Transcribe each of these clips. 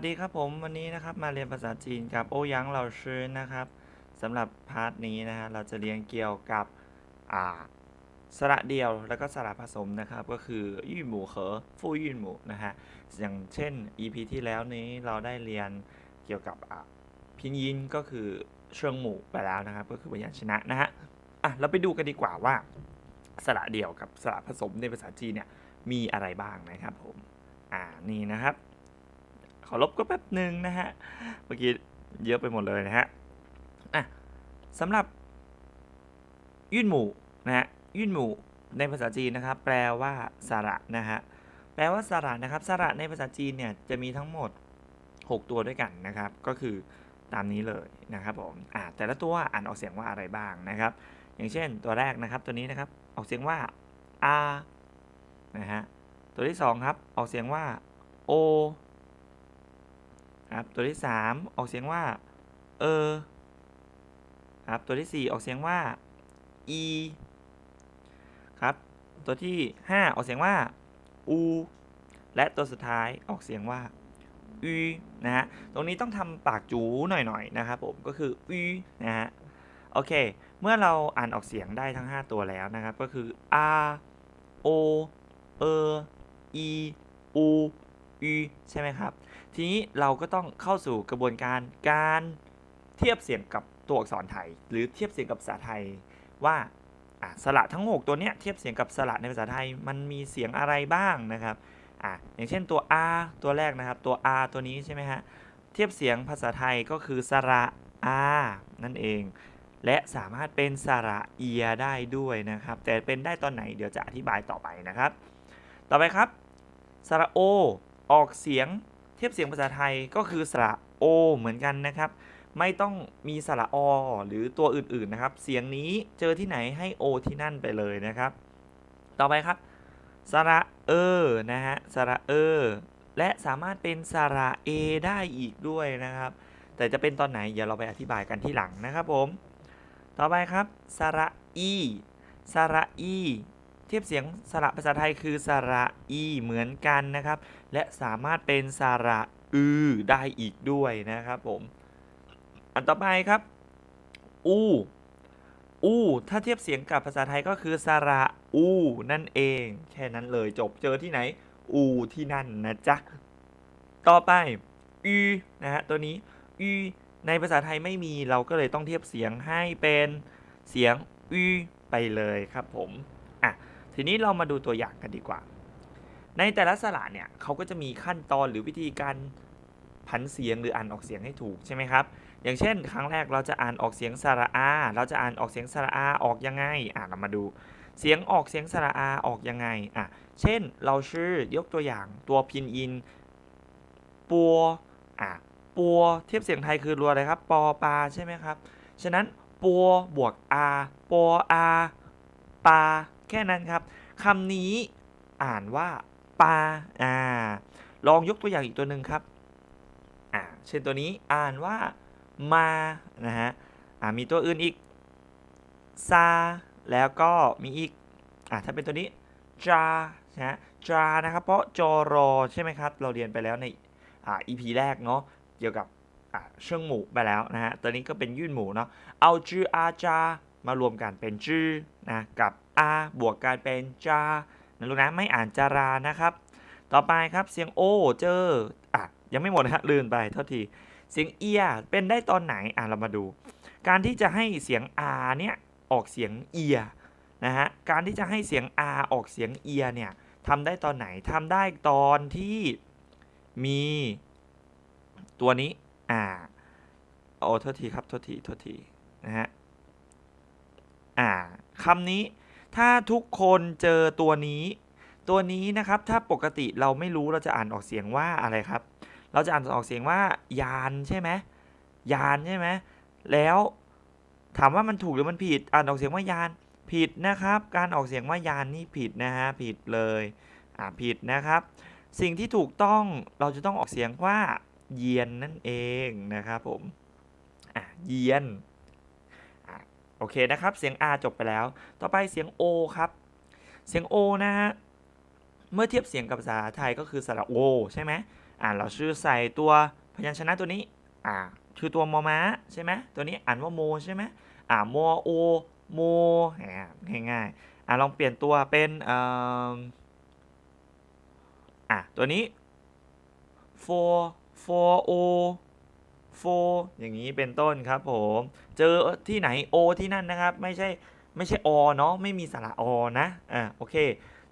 สวัสดีครับผมวันนี้นะครับมาเรียนภาษาจีนกับโอหยังเหล่าชื่อนะครับสำหรับพาร์ทนี้นะฮะเราจะเรียนเกี่ยวกับอ่าสระเดียวแล้วก็สระผสมนะครับ ก็คือยี่หมู่เหอฟู่ยี่หมู่นะฮะอย่างเช่น EP ที่แล้วนี้เราได้เรียนเกี่ยวกับอ่าพินยินก็คือเชิงหมู่ไปแล้วนะครับ ก็คือพยัญชนะนะฮะอะเราไปดูกันดีกว่าว่า สระเดียวกับสระผสมในภาษาจีนเนี่ยมีอะไรบ้างนะครับผมอ่านี่นะครับ ขอลบก็แป๊บหนึ่งนะฮะ เมื่อกี้เยอะไปหมดเลยนะฮะอะสำหรับยื่นหมู่นะฮะยื่นหมู่ในภาษาจีนนะครับ แปลว่าสระนะฮะแปลว่าสระนะครับสระในภาษาจีนเนี่ยจะมีทั้งหมด 6 ตัวด้วยกันนะครับ ก็คือตามนี้เลยนะครับผมอ่าแต่ละตัวอ่านออกเสียงว่าอะไรบ้างนะครับ อย่างเช่นตัวแรกนะครับตัวนี้นะครับออกเสียงว่า a นะฮะตัวที่สองครับออกเสียงว่า o ครับตัวที่ 3 ออกเสียงว่า เออครับตัวที่ 4 ออกเสียงว่า e ครับ ตัวที่ 5 ออกเสียงว่า u และตัวสุดท้ายออกเสียงว่าอืนะฮะ ตรงนี้ต้องทำปากจูหน่อยๆนะครับผม ก็คืออืนะฮะ โอเค เมื่อเราอ่านออกเสียงได้ทั้ง 5 ตัวแล้วนะครับ ก็คือ a o เอ e u อืใช่ไหมครับ ทีนี้เราก็ต้องเข้าสู่กระบวนการการเทียบเสียงกับตัวอักษรไทย หรือเทียบเสียงกับภาษาไทยว่าสระทั้ง 6 ตัวเนี้ยเทียบเสียงกับสระในภาษาไทยมันมีเสียงอะไรบ้างนะครับอะอย่างเช่นตัว r ตัวแรกนะครับตัว r ตัวนี้ใช่ไหมฮะเทียบเสียงภาษาไทยก็คือสระ r นั่นเอง และสามารถเป็นสระเอียได้ด้วยนะครับ แต่เป็นได้ตอนไหนเดี๋ยวจะอธิบายต่อไปนะครับ ต่อไปครับสระโอออกเสียง ทียบเสียงภาษาไทยก็คือสระโอเหมือนกันนะครับ ไม่ต้องมีสระอหรือตัวอื่นๆนะครับ เสียงนี้เจอที่ไหนให้โอที่นั่นไปเลยนะครับ ต่อไปครับสระเออนะฮะสระเออและสามารถเป็นสระเอได้อีกด้วยนะครับ แต่จะเป็นตอนไหนเดี๋ยวเราไปอธิบายกันที่หลังนะครับผม ต่อไปครับสระอีสระอี เทียบเสียงสระภาษาไทยคือสระอีเหมือนกันนะครับ และสามารถเป็นสระอือได้อีกด้วยนะครับผมอันต่อไปครับอูอูถ้าเทียบเสียงกับภาษาไทยก็คือสระอูนั่นเอง แค่นั้นเลยจบเจอที่ไหน อูที่นั่นนะจ๊ะ ต่อไปอืนะฮะตัวนี้อืในภาษาไทยไม่มีเราก็เลยต้องเทียบเสียงให้เป็นเสียงอืไปเลยครับผม ทีนี้เรามาดูตัวอย่างกันดีกว่า ในแต่ละสระเนี่ยเขาก็จะมีขั้นตอนหรือวิธีการผันเสียงหรืออ่านออกเสียงให้ถูกใช่ไหมครับ อย่างเช่น ครั้งแรกเราจะอ่านออกเสียงสระอา เราจะอ่านออกเสียงสระอาออกยังไง อะเรามาดู เสียงออกเสียงสระอาออกยังไง อะ เช่น เราชื่อยกตัวอย่างตัวพินอิน ปัว อะ ปัว เทียบเสียงไทยคือรัวอะไรครับ ปอปาใช่ไหมครับ ฉะนั้นปัวบวกอาปออาปา แค่นั้นครับคำนี้อ่านว่าปาอ่า ลองยกตัวอย่างอีกตัวหนึ่งครับอ่าเช่นตัวนี้อ่านว่ามานะฮะอ่ามีตัวอื่นอีกซาแล้วก็มีอีกอ่าถ้าเป็นตัวนี้จานะฮะจานะครับ เพราะจอรอใช่ไหมครับ เราเรียนไปแล้วในอ่า EP แรกเนาะเกี่ยวกับอ่าเชิงหมู่ไปแล้วนะฮะตัวนี้ก็เป็นยื่นหมู่เนาะเอาจืออาจามารวมกันเป็นจือนะกับอาบวกกันเป็นจานะลูกนะไม่อ่านจารานะครับ ต่อไปครับเสียงโอเจออะยังไม่หมดนะฮะลืมไปเท่าทีเสียงเอียเป็นได้ตอนไหนอะเรามาดู การที่จะให้เสียง R เนี่ยออกเสียงเอียนะฮะการที่จะให้เสียง R ออกเสียงเอียเนี่ยทำได้ตอนไหนทำได้ตอนที่มีตัวนี้อ่าโอ้โทษทีครับโทษทีโทษทีนะฮะอ่าคำนี้ ถ้าทุกคนเจอตัวนี้ ตัวนี้นะครับถ้าปกติเราไม่รู้เราจะอ่านออกเสียงว่าอะไรครับ เราจะอ่านออกเสียงว่ายานใช่ไหมยานใช่ไหมแล้วถามว่ามันถูกหรือมันผิดอ่านออกเสียงว่ายานผิดนะครับ การออกเสียงว่ายานนี่ผิดนะฮะผิดเลยอ่าผิดนะครับ สิ่งที่ถูกต้องเราจะต้องออกเสียงว่าเยียนนั่นเองนะครับผมอะเยียน โอเคนะครับ เสียง R จบไปแล้ว ต่อไปเสียง O ครับ เสียง O นะฮะ เมื่อเทียบเสียงกับภาษาไทยก็คือสระโอใช่ไหมอ่านเราชื่อใส่ตัวพยัญชนะตัวนี้ อ่า คือตัวมอม้าใช่ไหมตัวนี้อ่านว่าโมใช่ไหมอ่ามอโอโมอ่าง่ายๆ อ่าลองเปลี่ยนตัวเป็นเอ่ออะตัวนี้ for for o for อย่างนี้เป็นต้นครับผม เจอที่ไหน o ที่นั่นนะครับ ไม่ใช่ไม่ใช่อเนาะไม่มีสระอนะอ่าโอเค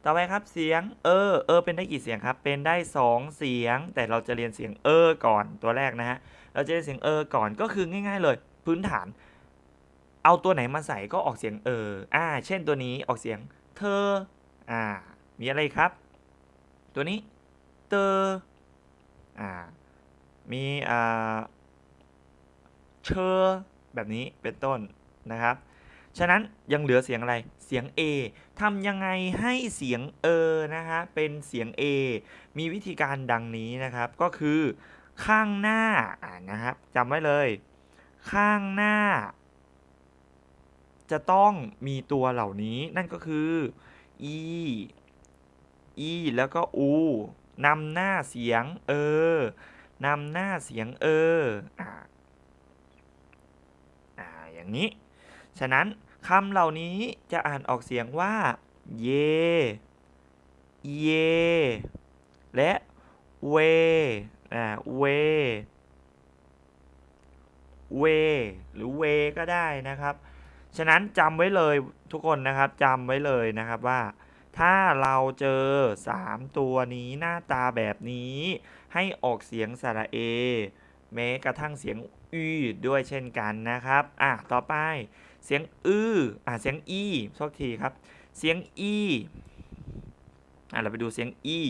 ต่อไปครับเสียงเออเออเป็นได้กี่เสียงครับ เป็นได้ 2 เสียง แต่เราจะเรียนเสียงเออก่อนตัวแรกนะฮะเราจะเรียนเสียงเออก่อนก็คือง่าย ๆ เลย พื้นฐาน เอาตัวไหนมาใส่ก็ออกเสียงเอออ่า เช่นตัวนี้ออกเสียงเธออ่า มีอะไรครับ ตัวนี้เตออ่ามีอ่า เชอแบบนี้เป็นต้นนะครับ ฉะนั้นยังเหลือเสียงอะไร เสียง A ทำยังไงให้เสียงเออนะฮะเป็นเสียง A มีวิธีการดังนี้นะครับ ก็คือข้างหน้าอ่านะครับจำไว้เลย ข้างหน้า จะต้องมีตัวเหล่านี้ นั่นก็คือ e e แล้วก็ u นำหน้าเสียงเออนำหน้าเสียงเอออ อย่างนี้ ฉะนั้นคำเหล่านี้จะอ่านออกเสียงว่า เย เย และเวอ่าเว เว หรือเวก็ได้นะครับ ฉะนั้นจำไว้เลยทุกคนนะครับจำไว้เลยนะครับว่า ถ้าเราเจอ 3 ตัวนี้หน้าตาแบบนี้ ให้ออกเสียงสระเอ แม้กระทั่งเสียง อืด้วยเช่นกันนะครับ อะ ต่อไป เสียงอื้อ อะ เสียงอีโทษทีครับ เสียงอีอะ เราไปดูเสียงอี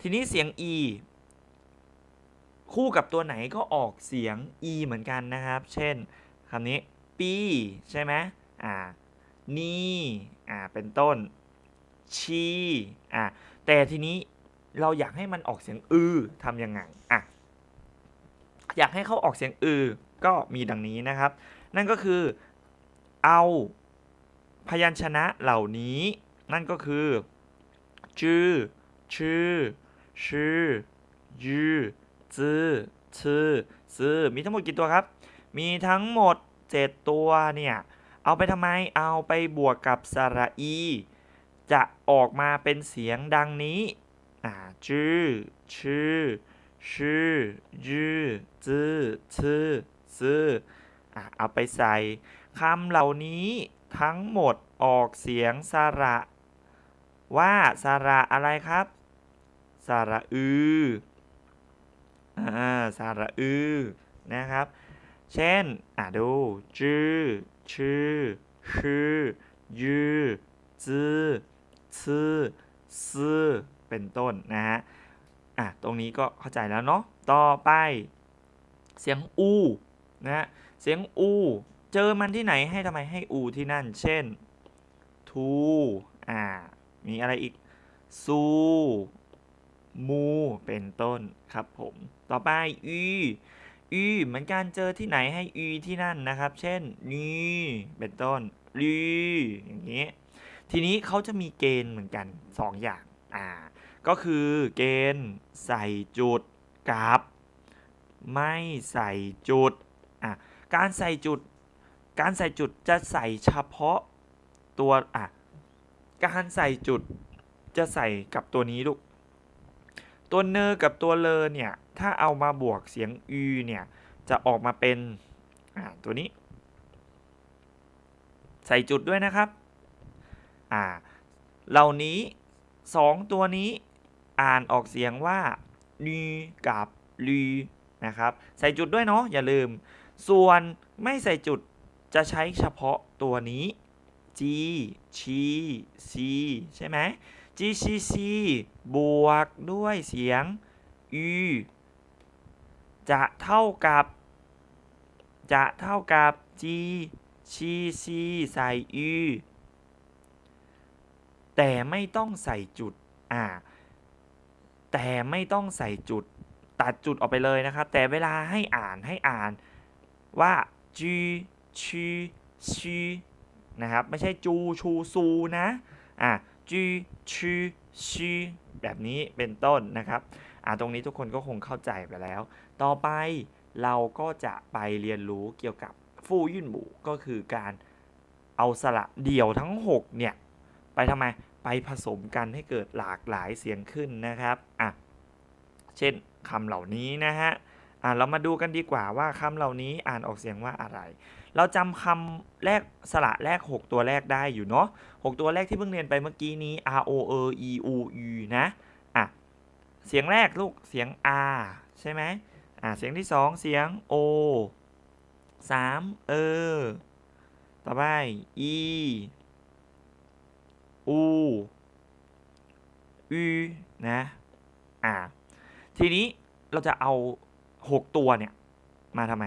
ทีนี้เสียงอีคู่กับตัวไหนก็ออกเสียงอีเหมือนกันนะครับ เช่นคำนี้ปีใช่ไหมอ่า นี่อ่า เป็นต้น ชีอ่าแต่ทีนี้เราอยากให้มันออกเสียงอือทำยังไงอะ อยากให้เขาออกเสียงอือก็มีดังนี้นะครับ นั่นก็คือเอาพยัญชนะเหล่านี้ นั่นก็คือจื้อชื่อชื่อยือจื้อชื่อซื้อมีทั้งหมดกี่ตัวครับ มีทั้งหมด 7 ตัวเนี่ย เอาไปทำไมเอาไปบวกกับสระอี จะออกมาเป็นเสียงดังนี้อ่าจื้อชื่อ ชื่อยือจื้อชื่อซื้ออะเอาไปใส่คำเหล่านี้ทั้งหมดออกเสียงสระ ว่าสระอะไรครับ สระอืออ่าสระอือนะครับ เช่น อะดูจื้อชื่อชื่อยือจื้อซื่อซื่อเป็นต้นนะฮะ อะตรงนี้ก็เข้าใจแล้วเนาะต่อไป เสียงอูนะฮะเสียงอูเจอมันที่ไหนให้ทำไมให้อูที่นั่น เช่นทูอ่ามีอะไรอีกซูมูเป็นต้นครับผม ต่อไปอีอีเหมือนกันเจอที่ไหนให้อีที่นั่นนะครับ เช่นนี่เป็นต้นลีอย่างนี้ ทีนี้เขาจะมีเกณฑ์เหมือนกัน 2 อย่างอ่า ก็คือเกณฑ์ใส่จุดกับ ไม่ใส่จุดอะการใส่จุด การใส่จุดจะใส่เฉพาะตัวอะการใส่จุดจะใส่กับตัวนี้ลูกตัวเนอกับตัวเลอเนี่ย ถ้าเอามาบวกเสียงอืเนี่ย จะออกมาเป็นอ่าตัวนี้ ใส่จุดด้วยนะครับอ่าเหล่านี้ 2 ตัวนี้ อ่านออกเสียงว่าลีกับลีนะครับใส่จุดด้วยเนาะอย่าลืม ส่วนไม่ใส่จุดจะใช้เฉพาะตัวนี้ G ชีซีใช่ไหม G C C บวกด้วยเสียง U จะเท่ากับ จะเท่ากับ G ชีซีใส่ U แต่ไม่ต้องใส่จุด อ่า แต่ไม่ต้องใส่จุดตัดจุดออกไปเลยนะครับ แต่เวลาให้อ่านให้อ่านว่า G ชีชีนะครับไม่ใช่จูชูซูนะอะ G ชีชชื่อแบบนี้เป็นต้นนะครับอ่าตรงนี้ทุกคนก็คงเข้าใจไปแล้ว ต่อไปเราก็จะไปเรียนรู้เกี่ยวกับฟู่ยื่นหมูก็คือการเอาสระเดี่ยวทั้ง 6 เนี่ย ไปทำไม ไปผสมกันให้เกิดหลากหลายเสียงขึ้นนะครับอะเช่นคำเหล่านี้นะฮะอะเรามาดูกันดีกว่าว่าคำเหล่านี้อ่านออกเสียงว่าอะไร เราจำคำแรกสระแรก 6 ตัวแรกได้อยู่เนาะ6ตัวแรกที่เพิ่งเรียนไปเมื่อกี้นี้ r o e e u u นะอะเสียงแรกลูกเสียง r ใช่ไหมอะเสียงที่ 2 เสียง o 3 เออ ต่อไป e u u นะอะทีนี้เราจะเอา 6 ตัวเนี่ย มาทำไม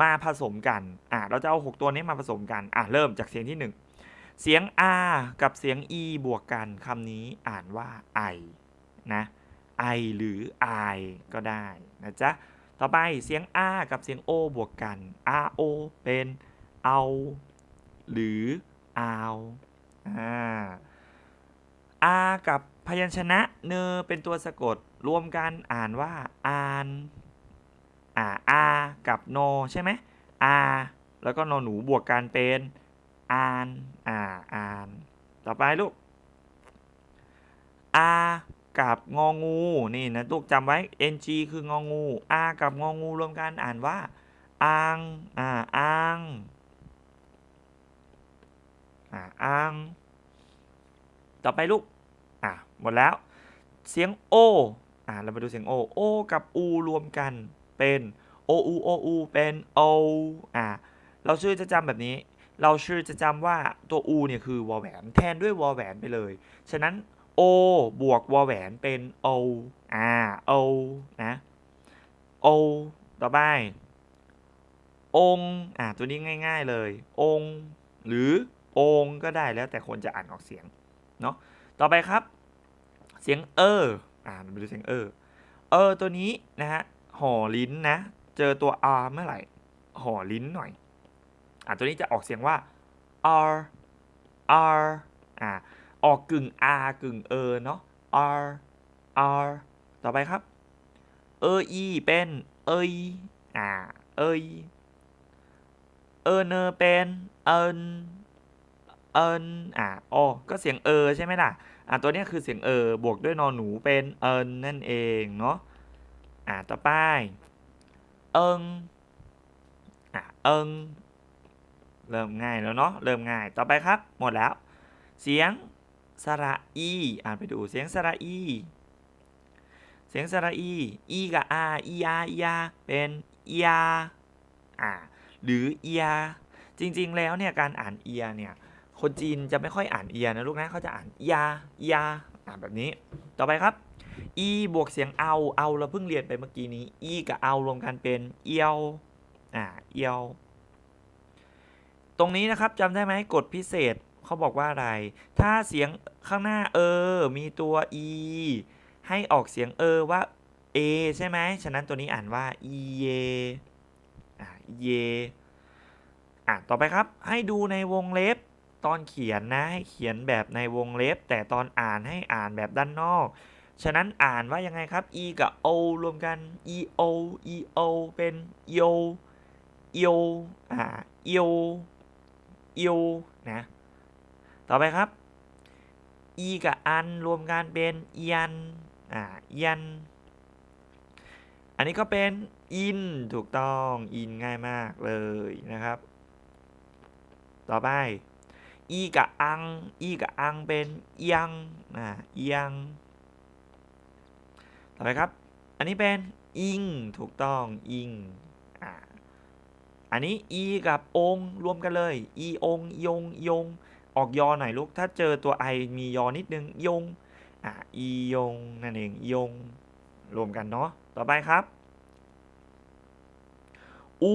มาผสมกันอะเราจะเอา 6 ตัวนี้มาผสมกันอะเริ่มจากเสียงที่ 1 เสียง r กับเสียง e บวกกันคำนี้อ่านว่า i นะ i หรือ i ก็ได้นะจ๊ะต่อไปเสียง r กับเสียง o บวกกัน r o เป็นเอา หรือ เอาอ่า r กับพยัญชนะเนเป็นตัวสะกดรวมกันอ่านว่าอานอ่า r กับโนใช่ไหม r แล้วก็นหนูบวกกันเป็นอานอ่าอาน ต่อไปลูก r กับงองูนี่นะลูกจำไว้ ng คืององู r กับงองูรวมกันอ่านว่าอางอ่าอางอ่าอางต่อไปลูก หมดแล้ว เสียง o อ่าเรามาดูเสียง o o กับ u รวมกันเป็น o u o u เป็น o อ่าเราชื่อจะจำแบบนี้ เราชื่อจะจำว่าตัว u เนี่ยคือวอลแหวนแทนด้วยวอลแหวนไปเลย ฉะนั้น o บวกวอลแหวนเป็น o อ่า o นะ o ต่อไปองอ่าตัวนี้ง่าย ๆเลย องหรือองก็ได้แล้วแต่คนจะอ่านออกเสียงเนาะต่อไปครับ เสียงเอออ่ามาดูเสียงเออ เออตัวนี้นะฮะห่อลิ้นนะ เจอตัว r เมื่อไหร่ห่อลิ้นหน่อย อ่าตัวนี้จะออกเสียงว่า r r อ่าออกกึ่ง r กึ่งเออเนาะ r r ต่อไปครับ เออ e เป็นเอยอ่าเอยเออเนอเป็นเอิน เอินอ่าอ๋อก็เสียงเออใช่ไหมล่ะอ่าตัวนี้คือเสียงเออบวกด้วยนอนหนูเป็นเอินนั่นเองเนาะอ่าต่อไปเอิงอ่าเอิงเริ่มง่ายแล้วเนาะเริ่มง่ายต่อไปครับ หมดแล้ว เสียงสระอีอ่านไปดูเสียงสระอีเสียงสระอีอีกับอาอียาอียาเป็นอียาอ่าหรือเอียจริงๆแล้วเนี่ยการอ่านเอียเนี่ย คนจีนจะไม่ค่อยอ่านเอียนะลูกนะเขาจะอ่านยา ยา อ่านแบบนี้ ต่อไปครับ อีบวกเสียงเอา เอาเราเพิ่งเรียนไปเมื่อกี้นี้ อีกับเอารวมกันเป็นเอียว อ่า เอียว ตรงนี้นะครับจำได้ไหมกฎพิเศษเขาบอกว่าอะไร ถ้าเสียงข้างหน้าเออ มีตัว e ให้ออกเสียงเออว่า a ใช่ไหม ฉะนั้นตัวนี้อ่านว่า e เยอ่าเยอะต่อไปครับ ให้ดูในวงเล็บ ตอนเขียนนะให้เขียนแบบในวงเล็บ แต่ตอนอ่านให้อ่านแบบด้านนอก ฉะนั้นอ่านว่ายังไงครับ e กับ o รวมกัน e o e o เป็น yo yo อ่า yo yo นะ ต่อไปครับ e กับอันรวมกันเป็นยันอ่ายัน อันนี้ก็เป็นอินถูกต้องอินง่ายมากเลยนะครับ ต่อไป e กับอัง e กับอังเป็นยังอ่ายังต่อไปครับ อันนี้เป็นอิงถูกต้องอิงอ่าอันนี้ e กับองรวมกันเลย e องยงยง ออกยอหน่อยลูก ถ้าเจอตัว i มียอนิดนึงยงอ่าอียงนั่นเองยง รวมกันเนาะ ต่อไปครับ อู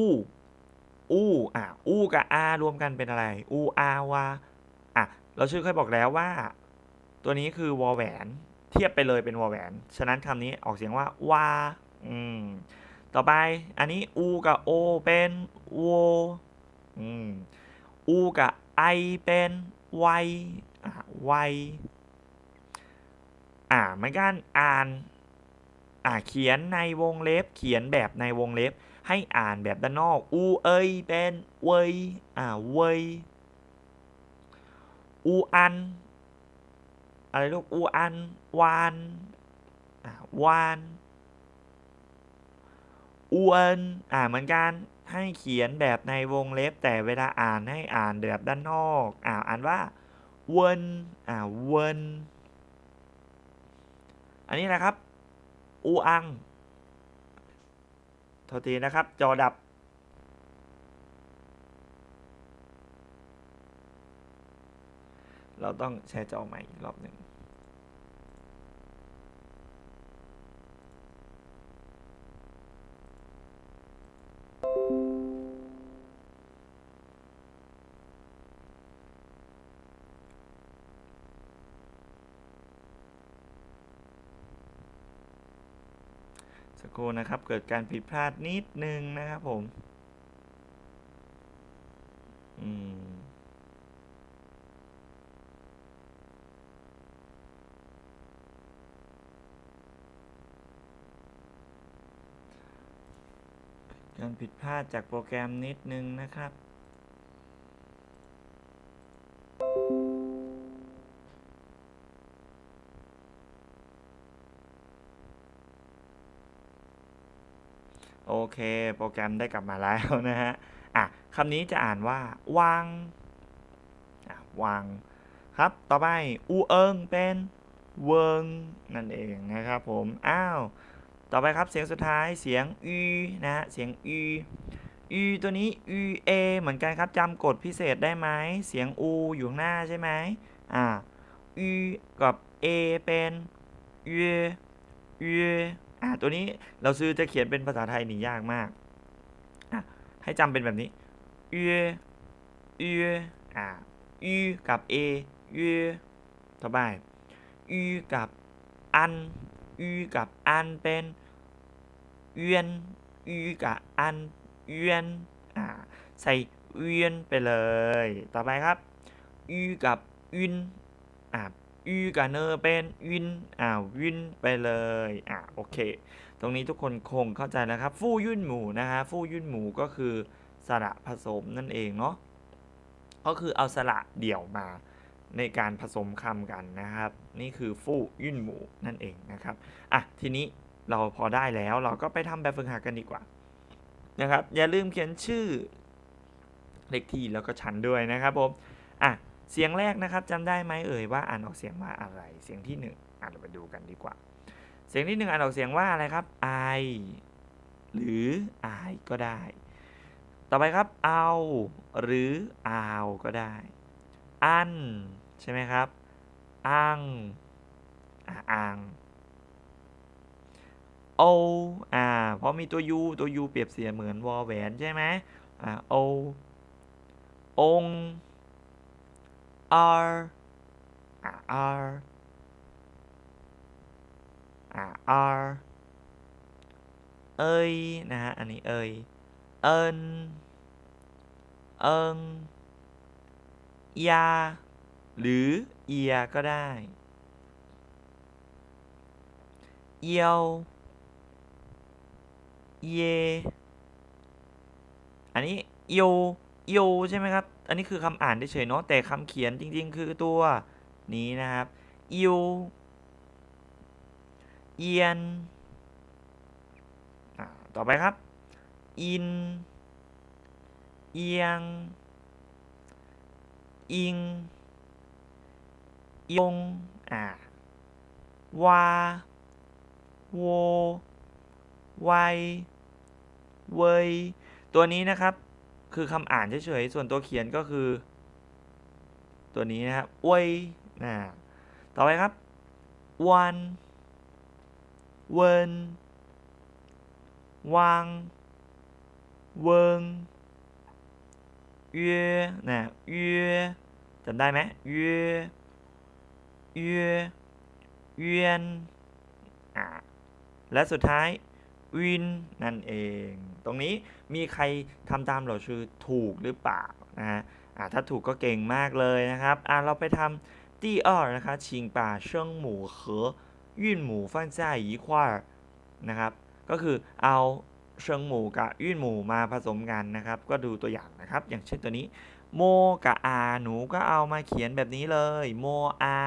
อูอ่าอูกับ r รวมกันเป็นอะไรอู r วาอะเราชื่อเคยบอกแล้วว่า ตัวนี้คือวอลแหวน เทียบไปเลยเป็นวอลแหวน ฉะนั้นคำนี้ออกเสียงว่าวาอืมต่อไปอันนี้อูกับโอเป็นโวอืมอูกับไอเป็นไวอ่าไวออ่าเหมือนกันอ่าน อ่าเขียนในวงเล็บ เขียนแบบในวงเล็บ ให้อ่านแบบด้านนอก อูเอยเป็นเวยอ่าเวยอูอัน อะไรลูก อูอัน วานอ่าวานอูเอินอ่าเหมือนกันให้เขียนแบบในวงเล็บ แต่เวลาอ่านให้อ่านแบบด้านนอก อ่าอ่านว่าเวนอ่าเวนอันนี้นะครับ อูอัง โทษทีนะครับ จอดับ เราต้องแชร์จอใหม่อีกรอบหนึ่ง รู่นะครับ เกิดการผิดพลาดนิดนึงนะครับผม อืมการผิดพลาดจากโปรแกรมนิดนึงนะครับ แกรมได้กลับมาแล้วนะฮะอะคำนี้จะอ่านว่าวางอะวางครับต่อไปอูเอิงเป็นเวิงนั่นเองนะครับผมอ้าวต่อไปครับเสียงสุดท้ายเสียงอืนะฮะเสียงอือืตัวนี้อืเอเหมือนกันครับจำกฎพิเศษได้ไหมเสียงอูอยู่ข้างหน้าใช่ไหมอ่าอืกับเอเป็นเยเยอ่าตัวนี้เราซื้อจะเขียนเป็นภาษาไทยนี่ยากมาก ให้จำเป็นแบบนี้เยเยอ่าอืกับเอเยต่อไปอืกับอันอืกับอันเป็นเวียนอืกับอันเวียนอ่าใส่เวียนไปเลย ต่อไปครับอืกับวินอ่าอืกับเนอเป็นวินอ่าวินไปเลยอ่าโอเค ตรงนี้ทุกคนคงเข้าใจแล้วครับ ฟู่ยุ่นหมูนะฮะฟู่ยุ่นหมูก็คือสระผสมนั่นเองเนาะก็คือเอาสระเดี่ยวมาในการผสมคำกันนะครับ นี่คือฟู่ยุ่นหมูนั่นเองนะครับอะทีนี้เราพอได้แล้วเราก็ไปทำแบบฝึกหัดกันดีกว่านะครับ อย่าลืมเขียนชื่อเลขที่แล้วก็ชั้นด้วยนะครับผมอะเสียงแรกนะครับจำได้ไหมเอ่ยว่าอ่านออกเสียงว่าอะไร เสียงที่หนึ่งอะเราไปดูกันดีกว่า เสียงที่หนึ่งอ่านออกเสียงว่าอะไรครับ I หรือ I ก็ได้ ต่อไปครับ เอาหรือเอาก็ได้ อัน ใช่ไหมครับ อังอังโออ่าเพราะมีตัว u ตัว u เปรียบเสียเหมือนวอแหวนใช่ไหมอ่า o องค์ r r อ่า r เอ้ยนะฮะ อันนี้เอ้ยเอินเอิงยา หรือเอียก็ได้ เอียว เย อันนี้โยโยใช่ไหมครับ อันนี้คือคำอ่านเฉยๆเนาะแต่คำเขียนจริง ๆ คือตัวนี้นะครับโย เอียน ต่อไปครับ อิน เอียง อิง ยง อ่าวาโวไวเวยตัวนี้นะครับ คือคำอ่านเฉยๆ ส่วนตัวเขียนก็คือ ตัวนี้นะครับเวยนะต่อไปครับวัน เวินวางเวิงเยนะเยจำได้ไหมเยเยเวียนอ่าและสุดท้ายวินนั่นเอง ตรงนี้มีใครทำตามเราชื่อถูกหรือเปล่านะฮะอ่าถ้าถูกก็เก่งมากเลยนะครับอ่าเราไปทำ第二นะคะชิงป่าเชิงหมูเหอ ยื่นหมูฟันจ่ายยีควานะครับ ก็คือเอาเชิงหมูกับยื่นหมูมาผสมกันนะครับ ก็ดูตัวอย่างนะครับ อย่างเช่นตัวนี้โมกับอาหนูก็เอามาเขียนแบบนี้เลยโมอา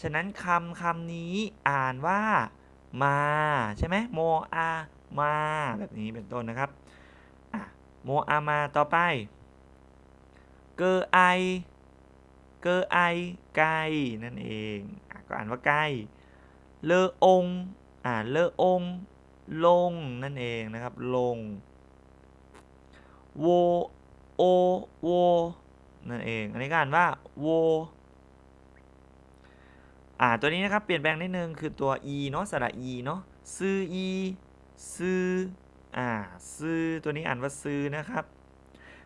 ฉะนั้นคำคำนี้อ่านว่ามาใช่ไหมโมอามาแบบนี้เป็นต้นนะครับโมอามาต่อไป เกอไอ เกอไอไก่นั่นเองอก็อ่านว่าไก่ เลอองอ่านเลอองลงนั่นเองนะครับ ลงโวโอโวนั่นเอง อันนี้ก็อ่านว่าโวอ่าตัวนี้นะครับ เปลี่ยนแปลงนิดนึงคือตัว e เนาะสระ e เนาะซื้อ e ซื้ออ่าซื้อตัวนี้อ่านว่าซื้อนะครับ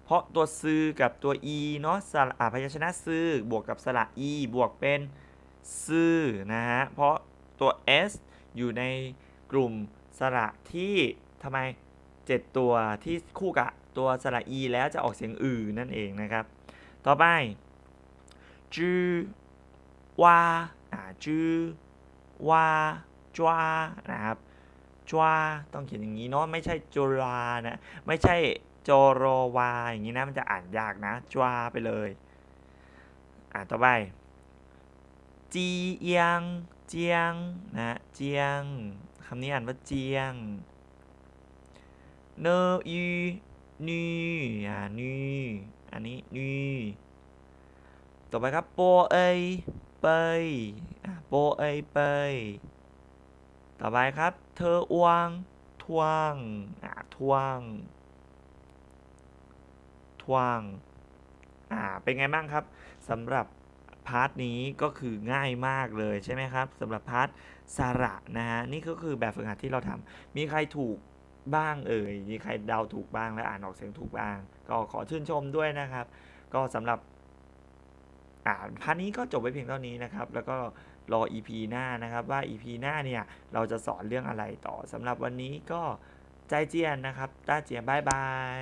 เพราะตัวซื้อกับตัว e เนาะสระอ่าพยัญชนะซื้อบวกกับสระ e บวกเป็นซื้อนะฮะเพราะ ตัว s อยู่ในกลุ่มสระที่ทำไม 7 ตัวที่คู่กับตัวสระ e แล้วจะออกเสียงอือนั่นเองนะครับ ต่อไปจือวาอ่าจือวาจวานะครับจวาต้องเขียนอย่างนี้เนาะไม่ใช่จรานะไม่ใช่จอรวาอย่างนี้นะมันจะอ่านยากนะจวาไปเลย อ่าต่อไปจีเอียง เจียงนะเจียงคำนี้อ่านว่าเจียงเนยูนีอ่านีอันนี้นีต่อไปครับโปเอยเปยโปเอยเปยต่อไปครับ เธออวงทวงอ่าทวงทวงอ่าเป็นไงบ้างครับสำหรับ พาร์ทนี้ก็คือง่ายมากเลยใช่ไหมครับสำหรับพาร์ทสระนะฮะนี่ก็คือแบบฝึกหัดที่เราทำมีใครถูกบ้างเอ่ยมีใครเดาถูกบ้างและอ่านออกเสียงถูกบ้าง ก็ขอชื่นชมด้วยนะครับ ก็สำหรับอ่าพาร์ทนี้ก็จบไว้เพียงเท่านี้นะครับ แล้วก็รอ EP หน้านะครับว่า EP หน้าเนี่ยเราจะสอนเรื่องอะไรต่อสำหรับวันนี้ก็ใจเจียนนะครับต้าเจียนบายบาย